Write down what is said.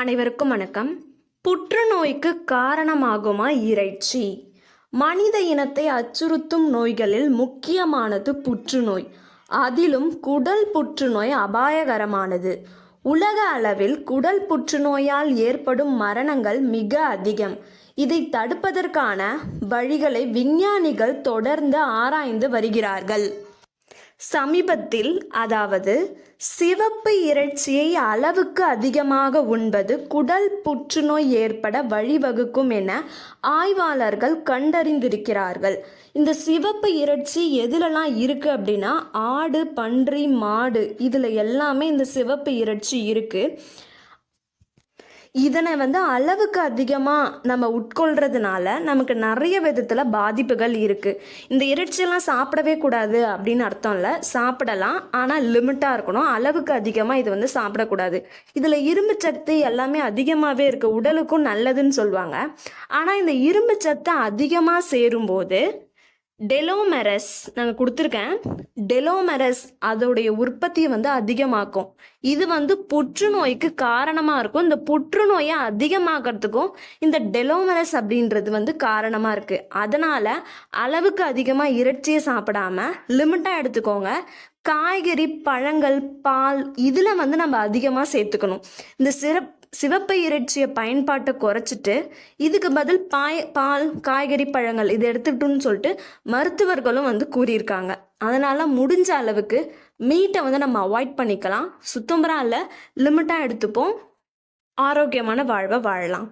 அனைவருக்கும் வணக்கம். புற்றுநோய்க்கு காரணமாகுமா இறைச்சி? மனித இனத்தை அச்சுறுத்தும் நோய்களில் முக்கியமானது புற்றுநோய். அதிலும் குடல் புற்றுநோய் அபாயகரமானது. உலக அளவில் குடல் புற்றுநோயால் ஏற்படும் மரணங்கள் மிக அதிகம். இதை தடுப்பதற்கான வழிகளை விஞ்ஞானிகள் தொடர்ந்து ஆராய்ந்து வருகிறார்கள். சமீபத்தில் அதாவது சிவப்பு இறைச்சியை அளவுக்கு அதிகமாக உண்பது குடல் புற்றுநோய் ஏற்பட வழிவகுக்கும் என ஆய்வாளர்கள் கண்டறிந்திருக்கிறார்கள். இந்த சிவப்பு இறைச்சி எதுலலாம் இருக்குது அப்படின்னா ஆடு பன்றி மாடு இதில் எல்லாமே இந்த சிவப்பு இறைச்சி இருக்குது இதனை வந்து அளவுக்கு அதிகமாக நம்ம உட்கொள்கிறதுனால நமக்கு நிறைய விதத்தில் பாதிப்புகள் இருக்குது இந்த இறைச்சியெல்லாம் சாப்பிடவே கூடாது அப்படின்னு அர்த்தம் இல்லை. சாப்பிடலாம். ஆனால் லிமிட்டாக இருக்கணும். அளவுக்கு அதிகமாக இது வந்து சாப்பிடக்கூடாது. இதில் இரும்பு சத்து எல்லாமே அதிகமாகவே இருக்குது உடலுக்கும் நல்லதுன்னு சொல்லுவாங்க. ஆனால் இந்த இரும்பு சத்து அதிகமாக சேரும்போது டெலோமெரஸ் நாங்கள் கொடுத்துருக்கேன். டெலோமெரஸ் அதோடைய உற்பத்தியை வந்து அதிகமாக்கும். இது வந்து புற்றுநோய்க்கு காரணமாக இருக்கும். இந்த புற்றுநோயை அதிகமாக்கிறதுக்கும் இந்த டெலோமெரஸ் அப்படின்றது வந்து காரணமாக இருக்குது அதனால் அளவுக்கு அதிகமாக இறைச்சியை சாப்பிடாம லிமிட்டாக எடுத்துக்கோங்க. காய்கறி பழங்கள் பால் இதில் வந்து நம்ம அதிகமாக சேர்த்துக்கணும். இந்த சிறப் சிவப்பு இறைச்சியை பயன்பாட்டை குறைச்சிட்டு இதுக்கு பதில் பாய் பால் காய்கறி பழங்கள் இதை எடுத்துக்கிட்டோன்னு சொல்லிட்டு மருத்துவர்களும் வந்து கூறியிருக்காங்க. அதனால் முடிஞ்ச அளவுக்கு மீட்டை வந்து நம்ம அவாய்ட் பண்ணிக்கலாம். சுத்தம்பரம் இல்லை லிமிட்டாக எடுத்துப்போம். ஆரோக்கியமான வாழ்வை வாழலாம்.